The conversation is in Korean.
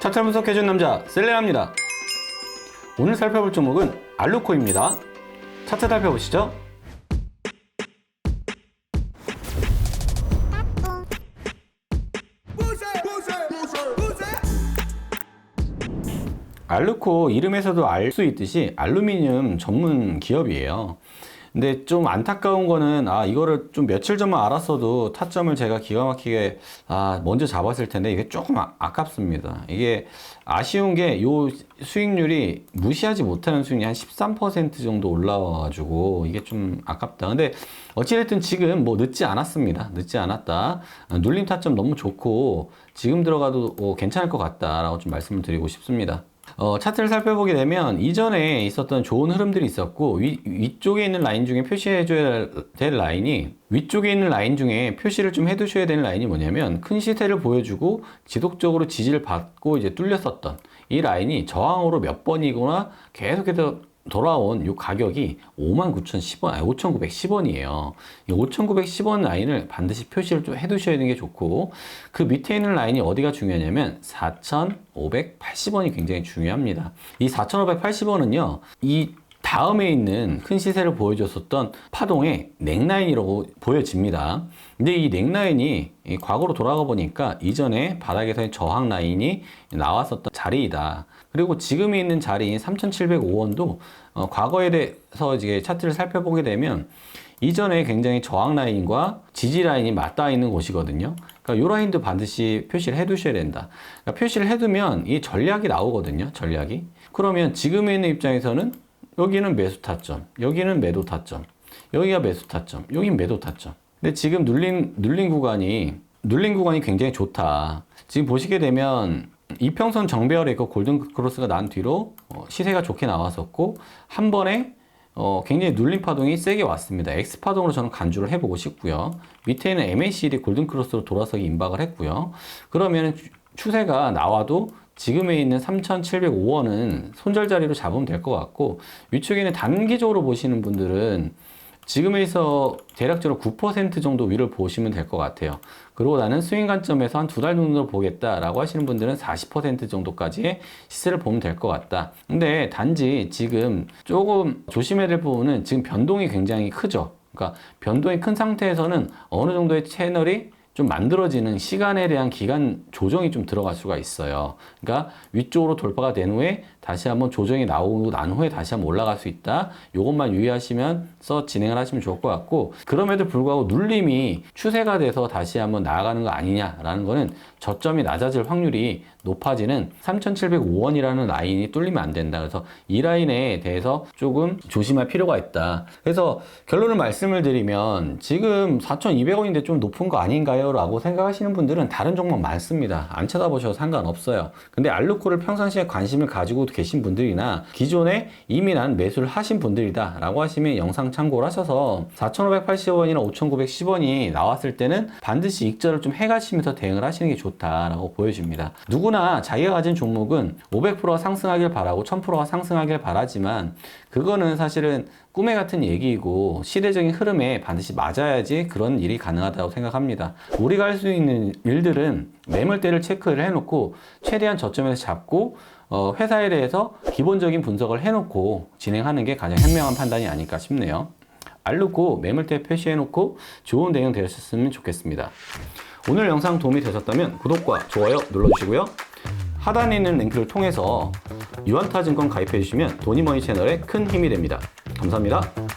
차트 분석해준 남자 셀레나입니다. 오늘 살펴볼 종목은 알루코입니다. 차트 살펴보시죠. 알루코 이름에서도 알 수 있듯이 알루미늄 전문 기업이에요. 근데 좀 안타까운 거는 아 이거를 좀 며칠 전만 알았어도 타점을 제가 기가 막히게 아 먼저 잡았을 텐데 이게 조금 아, 아깝습니다. 이게 아쉬운 게 요 수익률이 무시하지 못하는 수익률이 한 13% 정도 올라와가지고 이게 좀 아깝다. 근데 어찌됐든 지금 뭐 늦지 않았습니다. 늦지 않았다. 아, 눌림 타점 너무 좋고 지금 들어가도 어, 괜찮을 것 같다라고 좀 말씀을 드리고 싶습니다. 어, 차트를 살펴보게 되면 이전에 있었던 좋은 흐름들이 있었고 위, 위쪽에 있는 라인 중에 표시해줘야 될 라인이 위쪽에 있는 라인 중에 표시를 좀 해두셔야 되는 라인이 뭐냐면 큰 시세를 보여주고 지속적으로 지지를 받고 이제 뚫렸었던 이 라인이 저항으로 몇 번이거나 계속해서 돌아온 이 가격이 59,010원, 아니 5,910원이에요. 이 5,910원 라인을 반드시 표시를 좀 해두셔야 되는 게 좋고, 그 밑에 있는 라인이 어디가 중요하냐면 4,580원이 굉장히 중요합니다. 이 4,580원은요, 이 다음에 있는 큰 시세를 보여줬었던 파동의 넥라인이라고 보여집니다. 근데 이 넥라인이 이 과거로 돌아가 보니까 이전에 바닥에서의 저항 라인이 나왔었던 자리이다. 그리고 지금 있는 자리인 3,705원도 어, 과거에 대해서 이제 차트를 살펴보게 되면 이전에 굉장히 저항 라인과 지지 라인이 맞닿아 있는 곳이거든요. 그러니까 이 라인도 반드시 표시를 해두셔야 된다. 그러니까 표시를 해두면 이 전략이 나오거든요. 전략이. 그러면 지금 있는 입장에서는 여기는 매수 타점, 여기는 매도 타점, 여기가 매수 타점, 여긴 매도 타점. 근데 지금 눌린 눌린 구간이 눌린 구간이 굉장히 좋다. 지금 보시게 되면 이평선 정배열에 있고 골든 크로스가 난 뒤로 어, 시세가 좋게 나왔었고 한 번에 어, 굉장히 눌림 파동이 세게 왔습니다. X 파동으로 저는 간주를 해보고 싶고요. 밑에는 MACD 골든 크로스로 돌아서기 임박을 했고요. 그러면 추세가 나와도 지금에 있는 3,705원은 손절 자리로 잡으면 될 것 같고 위쪽에는 단기적으로 보시는 분들은 지금에서 대략적으로 9% 정도 위를 보시면 될 것 같아요. 그리고 나는 스윙 관점에서 한 두 달 정도 보겠다라고 하시는 분들은 40% 정도까지의 시세를 보면 될 것 같다. 근데 단지 지금 조금 조심해야 될 부분은 지금 변동이 굉장히 크죠. 그러니까 변동이 큰 상태에서는 어느 정도의 채널이 좀 만들어지는 시간에 대한 기간 조정이 좀 들어갈 수가 있어요. 그러니까 위쪽으로 돌파가 된 후에 다시 한번 조정이 나오고 난 후에 다시 한번 올라갈 수 있다. 이것만 유의하시면서 진행을 하시면 좋을 것 같고 그럼에도 불구하고 눌림이 추세가 돼서 다시 한번 나아가는 거 아니냐라는 거는 저점이 낮아질 확률이 높아지는 3,705원이라는 라인이 뚫리면 안 된다. 그래서 이 라인에 대해서 조금 조심할 필요가 있다. 그래서 결론을 말씀을 드리면 지금 4,200원인데 좀 높은 거 아닌가요? 라고 생각하시는 분들은 다른 종목 많습니다. 안 쳐다보셔도 상관없어요. 근데 알루코를 평상시에 관심을 가지고 계신 분들이나 기존에 이미 난 매수를 하신 분들이다 라고 하시면 영상 참고를 하셔서 4,580원이나 5,910원이 나왔을 때는 반드시 익절을 좀 해가시면서 대응을 하시는 게 좋다라고 보여집니다. 누구나 자기가 가진 종목은 500%가 상승하길 바라고 1000%가 상승하길 바라지만 그거는 사실은 꿈에 같은 얘기이고 시대적인 흐름에 반드시 맞아야지 그런 일이 가능하다고 생각합니다. 우리가 할 수 있는 일들은 매물대를 체크를 해놓고 최대한 저점에서 잡고 어, 회사에 대해서 기본적인 분석을 해놓고 진행하는 게 가장 현명한 판단이 아닐까 싶네요. 알루고 매물대 표시해놓고 좋은 대응 되셨으면 좋겠습니다. 오늘 영상 도움이 되셨다면 구독과 좋아요 눌러주시고요. 하단에 있는 링크를 통해서 유한타증권 가입해 주시면 도니머니 채널에 큰 힘이 됩니다. 감사합니다.